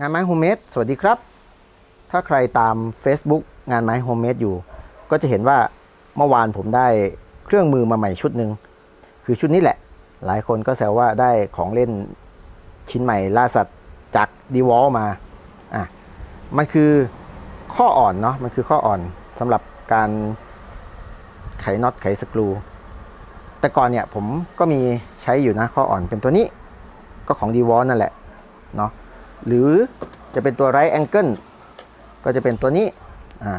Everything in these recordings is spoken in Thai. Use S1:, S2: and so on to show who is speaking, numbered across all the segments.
S1: งานไม้โฮมเมดสวัสดีครับ ถ้าใครตาม Facebook งานไม้โฮมเมดอยู่ ก็จะเห็นว่าเมื่อวานผมได้เครื่องมือมาใหม่ชุดหนึ่งคือชุดนี้แหละ หลายคนก็แซวว่าได้ของเล่นชิ้นใหม่ล่าสัตว์จากดีวอลมาอะมันคือข้ออ่อนเนาะมันคือข้ออ่อนสำหรับการไขน็อตไขสกรู แต่ก่อนเนี่ยผมก็มีใช้อยู่นะข้ออ่อนเป็นตัวนี้ก็ของดีวอลนั่นแหละเนาะ หรือจะเป็นตัวไรแองเกิลก็จะเป็นตัวนี้อ่า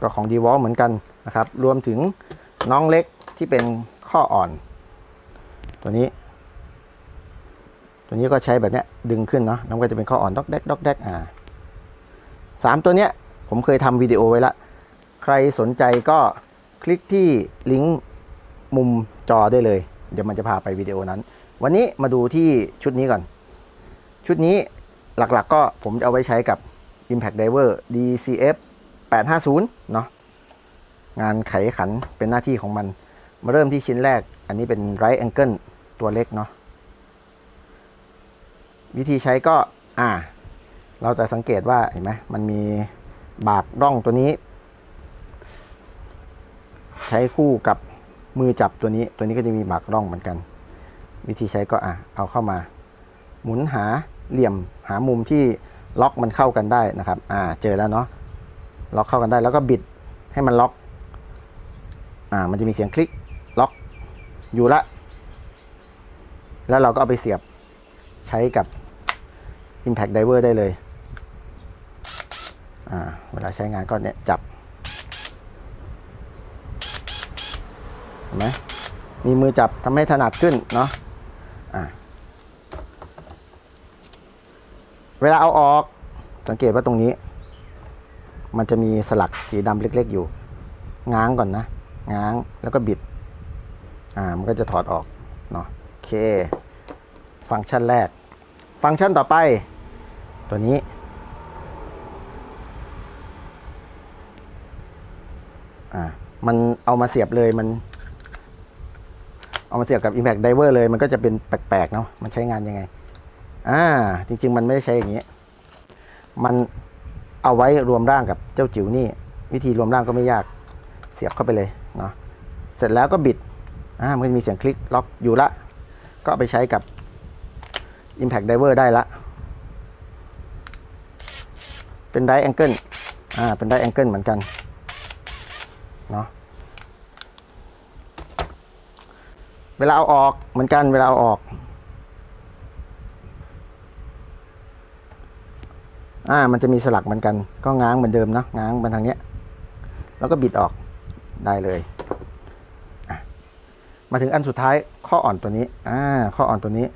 S1: ก็ของดีวอลเหมือนกันนะครับ รวมถึงน้องเล็กที่เป็นข้ออ่อน ตัวนี้ ตัวนี้ก็ใช้แบบนี้ดึงขึ้นเนาะแล้วก็จะเป็นข้ออ่อนด็อกแดกด็อกแดกอ่าสามตัวเนี้ยผมเคยทำวิดีโอไว้ละ ใครสนใจก็คลิกที่ลิงก์มุมจอได้เลย เดี๋ยวมันจะพาไปวิดีโอนั้น วันนี้มาดูที่ชุดนี้ก่อน ชุดนี้หลักๆก็ผมจะเอาไว้ใช้กับ Impact Diver DCF 850 เนาะงานไขขันเป็นหน้าที่ของมัน มาเริ่มที่ชิ้นแรก อันนี้เป็น Right Angle ตัวเล็กเนาะวิธีใช้ก็อ่า เราจะสังเกตว่าเห็นไหมมันมีบากร่องตัวนี้ ใช้คู่กับ มือจับตัวนี้ตัวนี้ก็จะมีบากร่องเหมือนกัน วิธีใช้ก็อะเอาเข้ามา หมุนหาเหลี่ยมหามุมที่ล็อกมันเข้ากันได้นะครับ อ่าเจอแล้วเนาะล็อกเข้ากันได้แล้วก็บิดให้มันล็อก อ่ามันจะมีเสียงคลิกล็อกอยู่ละ แล้วเราก็เอาไปเสียบใช้กับ Impact Diver ได้เลย อ่าเวลาใช้งานก็เนี่ยจับ ห็นไหมมีมือจับทำให้ถนัดขึ้นเนาะะเวลาเอาออก สังเกตว่าตรงนี้ มันจะมีสลักสีดำเล็ก ๆ อยู่ ง้างก่อนนะ ง้างแล้วก็บิด อ่า มันก็จะถอดออกเนาะโอเค ฟังก์ชันแรก ฟังก์ชันต่อไป ตัวนี้อ่ามันเอามาเสียบเลยมัน เอามาเสียบกับ Impact Diver เลย มันก็จะเป็นแปลกๆเนาะมันใช้งานยังไง อ่า จริง ๆ มันไม่ได้ใช้อย่างนี้ มันเอาไว้รวมร่างกับเจ้าจิ๋วนี่ วิธีรวมร่างก็ไม่ยากเสียบเข้าไปเลยเนาะเสร็จแล้วก็บิดอ่ามันจะมีเสียงคลิกล็อกอยู่ละก็ไปใช้กับ Impact Diver ได้ละ เป็นไดแองเกิลอ่าเป็นไดแองเกิลเหมือนกันเนาะ เวลาเอาออกเหมือนกันเวลาเอาออก อ่า มันจะมีสลักเหมือนกัน ก็ง้างเหมือนเดิมเนาะง้างมาทางเนี้ย แล้วก็บิดออกได้เลย มาถึงอันสุดท้ายข้ออ่อนตัวนี้ อ่า ข้ออ่อนตัวนี้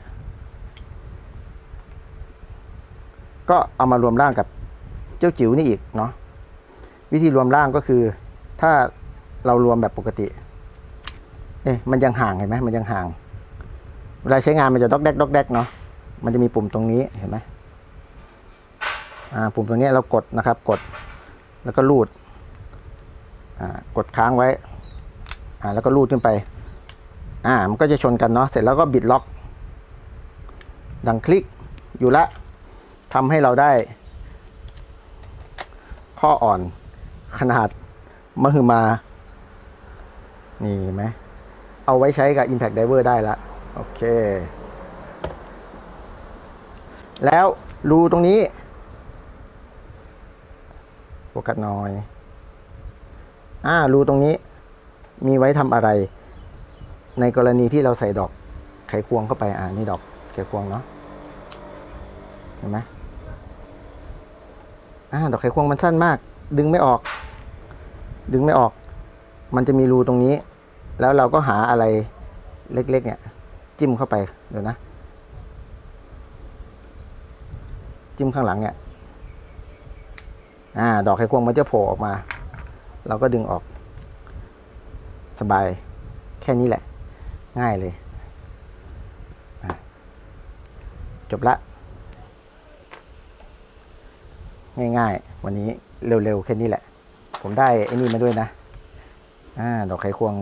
S1: ก็เอามารวมร่างกับเจ้าจิ๋วนี่อีกเนาะ วิธีรวมร่างก็คือ ถ้าเรารวมแบบปกติ เอ๊ะมันยังห่างเห็นไหมมันยังห่าง เวลาใช้งานมันจะดอกแดกดอกแดกเนาะมันจะมีปุ่มตรงนี้เห็นไหมอ่าปุ่มตรงนี้เรากดนะครับ กดแล้วก็ลูดอ่ากดค้างไว้อ่าแล้วก็ลูดขึ้นไปอ่ามันก็จะชนกันเนาะเสร็จแล้วก็บิดล็อก ดังคลิกอยู่ละทำให้เราได้ ข้ออ่อนขนาดมหึมา นี่ไหม เอาไว้ใช้กับ Impact Diver ได้ละโอเค แล้วรูตรงนี้โฟกัสน่อย อ่ารูตรงนี้มีไว้ทำอะไร ในกรณีที่เราใส่ดอกไขควงเข้าไป อ่านี่ดอกไขควงเนาะเห็นไหมอ่าดอกไขควงมันสั้นมาก ดึงไม่ออก ดึงไม่ออก มันจะมีรูตรงนี้ แล้วเราก็หาอะไรเล็กๆเนี่ยจิ้มเข้าไปเดี๋ยวนะ จิ้มข้างหลังเนี่ยอ่าดอกไขควงมันจะโผล่ออกมา เราก็ดึงออก สบายแค่นี้แหละ ง่ายเลยจบละ ง่ายๆ วันนี้เร็วๆ แค่นี้แหละ ผมได้ไอ้นี่มาด้วยนะ อ่า ดอกไขควง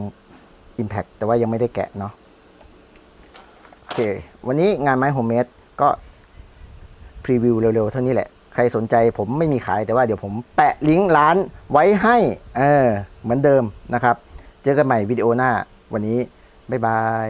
S1: Impact แต่ว่ายังไม่ได้แกะเนาะโอเค วันนี้งานไม้โฮมเมดก็พรีวิวเร็วๆ เท่านี้แหละ ใครสนใจผมไม่มีขายแต่ว่าเดี๋ยวผมแปะลิงก์ร้านไว้ให้เออเหมือนเดิมนะครับ เจอกันใหม่วิดีโอหน้าวันนี้ บ๊ายบาย